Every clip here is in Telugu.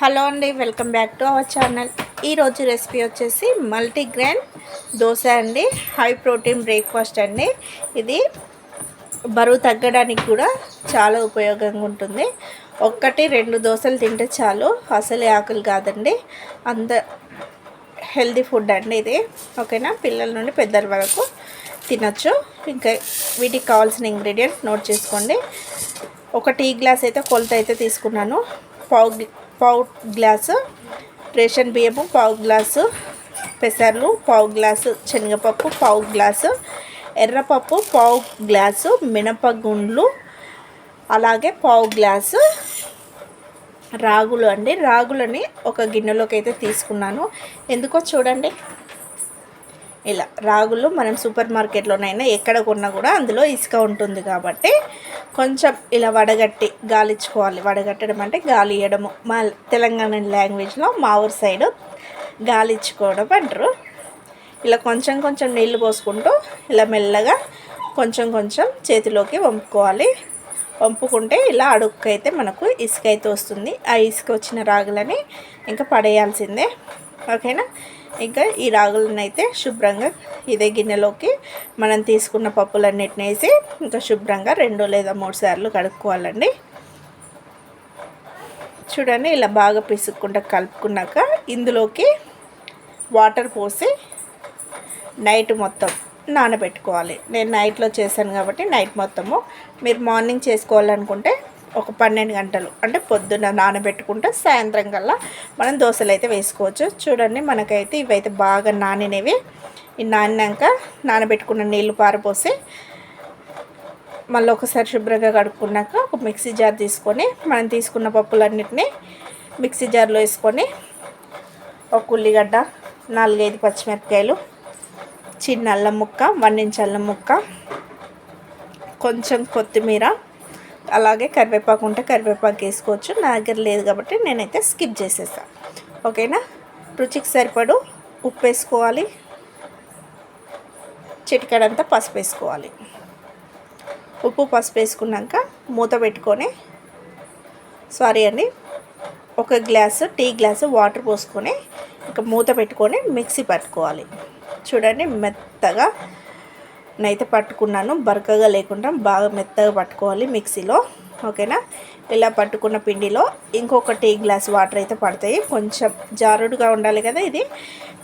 హలో అండి welcome back to our channel. ఈరోజు రెసిపీ వచ్చేసి మల్టీగ్రెయిన్ దోశ అండి. హై ప్రోటీన్ బ్రేక్ఫాస్ట్ అండి. ఇది బరువు తగ్గడానికి కూడా చాలా ఉపయోగంగా ఉంటుంది. ఒక్కటి రెండు దోశలు తింటే చాలు. అసలే ఆకులు కాదండి. అంత హెల్దీ ఫుడ్ అండి ఇది. ఓకేనా? పిల్లల నుండి పెద్దల వరకు తినచ్చు. ఇంకా వీటికి కావాల్సిన ఇంగ్రీడియంట్స్ నోట్ చేసుకోండి. ఒక టీ గ్లాస్ అయితే కొలత అయితే తీసుకున్నాను. పావు పావు గ్లాసు రేషన్ బియ్యము పావు గ్లాసు పెసర్లు పావు గ్లాసు శనగపప్పు పావు గ్లాసు ఎర్రపప్పు పావు గ్లాసు మినపగుండ్లు అలాగే పావు గ్లాసు రాగులు అండి. రాగులని ఒక గిన్నెలోకి అయితే తీసుకున్నాను. ఎందుకో చూడండి. ఇలా రాగులు మనం సూపర్ మార్కెట్లోనైనా ఎక్కడ కొన్నా కూడా అందులో ఇసుక ఉంటుంది కాబట్టి కొంచెం ఇలా వడగట్టి గాలిచ్చుకోవాలి. వడగట్టడం అంటే గాలి ఇవ్వడము మా తెలంగాణ లాంగ్వేజ్లో మా ఊరు సైడు గాలిచ్చుకోవడం అంటారు. ఇలా కొంచెం కొంచెం నీళ్ళు పోసుకుంటూ ఇలా మెల్లగా కొంచెం కొంచెం చేతిలోకి వంపుకోవాలి. వంపుకుంటే ఇలా అడుక్కైతే మనకు ఇసుక అయితే వస్తుంది. ఆ ఇసుక వచ్చిన రాగులని ఇంకా పడేయాల్సిందే. ఓకేనా? ఇంకా ఈ రాగులను అయితే శుభ్రంగా ఇదే గిన్నెలోకి మనం తీసుకున్న పప్పులన్నిటిని వేసి ఇంకా శుభ్రంగా రెండు లేదా మూడు సార్లు కడుక్కోవాలండి. చూడండి ఇలా బాగా పిసుక్కుంటా కలుపుకున్నాక ఇందులోకి వాటర్ పోసి నైట్ మొత్తం నానబెట్టుకోవాలి. నేను నైట్లో చేశాను కాబట్టి నైట్ మొత్తము. మీరు మార్నింగ్ చేసుకోవాలనుకుంటే ఒక పన్నెండు గంటలు అంటే పొద్దున్న నానబెట్టుకుంటే సాయంత్రం కల్లా మనం దోశలు అయితే వేసుకోవచ్చు. చూడండి మనకైతే ఇవైతే బాగా నానినవి. ఈ నానినాక నానబెట్టుకున్న నీళ్ళు పారపోసి మళ్ళీ ఒకసారి శుభ్రంగా కడుక్కున్నాక ఒక మిక్సీ జార్ తీసుకొని మనం తీసుకున్న పప్పులన్నిటినీ మిక్సీ జార్లో వేసుకొని ఒక ఉల్లిగడ్డ నాలుగైదు పచ్చిమిరపకాయలు చిన్న అల్లం ముక్క వన్ ఇంచ్ అల్లం ముక్క కొంచెం కొత్తిమీర అలాగే కరివేపాకు ఉంటే కరివేపాకు వేసుకోవచ్చు. నా దగ్గర లేదు కాబట్టి నేనైతే స్కిప్ చేసేసాను ఓకేనా? రుచికి సరిపడు ఉప్పు వేసుకోవాలి. చిటికడంతా పసుపు వేసుకోవాలి. ఉప్పు పసుపు వేసుకున్నాక మూత పెట్టుకొని సారీ అండి ఒక గ్లాసు టీ గ్లాసు వాటర్ పోసుకొని ఇంకా మూత పెట్టుకొని మిక్సీ పట్టుకోవాలి. చూడండి మెత్తగా నైతే పట్టుకున్నాను బరకగా లేకుండా బాగా మెత్తగా పట్టుకోవాలి మిక్సీలో ఓకేనా? ఇలా పట్టుకున్న పిండిలో ఇంకొక టీ గ్లాస్ వాటర్ అయితే పడతాయి. కొంచెం జారుడుగా ఉండాలి కదా ఇది.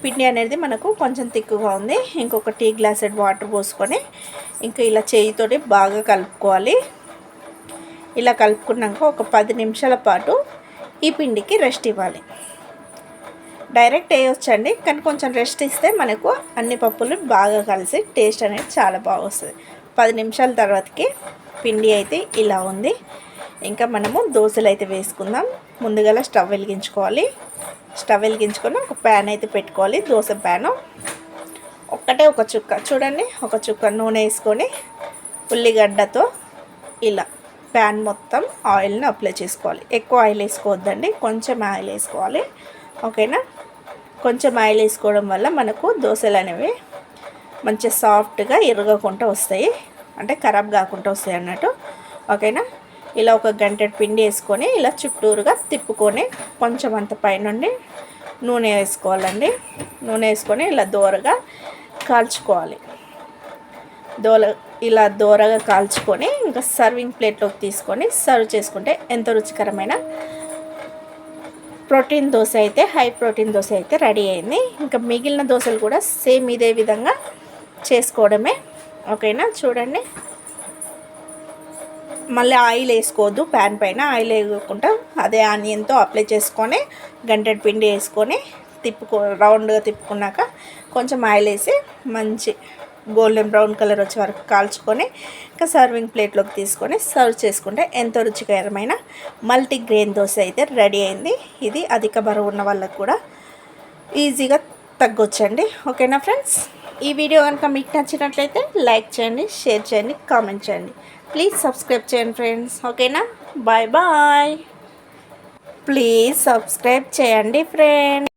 పిండి అనేది మనకు కొంచెం తిక్కుగా ఉంది. ఇంకొక టీ గ్లాస్ వాటర్ పోసుకొని ఇంకా ఇలా చేయితోటి బాగా కలుపుకోవాలి. ఇలా కలుపుకున్నాక ఒక పది నిమిషాల పాటు ఈ పిండికి రెస్ట్ ఇవ్వాలి. డైరెక్ట్ వేయొచ్చండి. కానీ కొంచెం రెస్ట్ ఇస్తే మనకు అన్ని పప్పులు బాగా కలిసి టేస్ట్ అనేది చాలా బాగా వస్తుంది పది నిమిషాల తర్వాతకి పిండి అయితే ఇలా ఉంది. ఇంకా మనము దోశలు అయితే వేసుకుందాం. ముందుగా స్టవ్ వెలిగించుకోవాలి. స్టవ్ వెలిగించుకొని ఒక ప్యాన్ అయితే పెట్టుకోవాలి. దోశ ప్యాను. ఒక్కటే ఒక చుక్క. చూడండి ఒక చుక్క నూనె వేసుకొని ఉల్లిగడ్డతో ఇలా ప్యాన్ మొత్తం ఆయిల్ని అప్లై చేసుకోవాలి. ఎక్కువ ఆయిల్ వేసుకోవద్దండి. కొంచెం ఆయిల్ వేసుకోవాలి. ఓకేనా? కొంచెం ఆయిల్ వేసుకోవడం వల్ల మనకు దోశలు అనేవి మంచిగా సాఫ్ట్గా ఇరగకుండా వస్తాయి. అంటే ఖరాబ్ కాకుండా వస్తాయి అన్నట్టు. ఓకేనా? ఇలా ఒక గంట పిండి వేసుకొని ఇలా చుట్టూరుగా తిప్పుకొని కొంచెం అంత పైనుండి నూనె వేసుకోవాలండి. నూనె వేసుకొని ఇలా దోరగా కాల్చుకోవాలి. దోల ఇలా దోరగా కాల్చుకొని ఇంకా సర్వింగ్ ప్లేట్లోకి తీసుకొని సర్వ్ చేసుకుంటే ఎంతో రుచికరమైన ప్రోటీన్ దోశ అయితే హై ప్రోటీన్ దోశ అయితే రెడీ అయింది. ఇంకా మిగిలిన దోశలు కూడా సేమ్ ఇదే విధంగా చేసుకోవడమే. ఓకేనా? చూడండి. మళ్ళీ ఆయిల్ వేసుకోవద్దు ప్యాన్ పైన ఆయిల్ వేయకుండా అదే ఆనియన్తో అప్లై చేసుకొని గంటెడ్ పిండి వేసుకొని తిప్పుకో రౌండ్గా తిప్పుకున్నాక కొంచెం ఆయిల్ వేసి మంచి గోల్డెన్ బ్రౌన్ కలర్ వచ్చే వరకు కాల్చుకొని ఇంకా సర్వింగ్ ప్లేట్లోకి తీసుకొని సర్వ్ చేసుకుంటే ఎంతో రుచికరమైన మల్టీగ్రెయిన్ దోశ అయితే రెడీ అయింది. ఇది అధిక బరువు ఉన్న వాళ్ళకు కూడా ఈజీగా తగ్గొచ్చండి. ఓకేనా ఫ్రెండ్స్? ఈ వీడియో కనుక మీకు నచ్చినట్లయితే లైక్ చేయండి షేర్ చేయండి కామెంట్ చేయండి. ప్లీజ్ సబ్స్క్రైబ్ చేయండి ఫ్రెండ్స్. ఓకేనా? Bye bye. ప్లీజ్ సబ్స్క్రైబ్ చేయండి ఫ్రెండ్స్.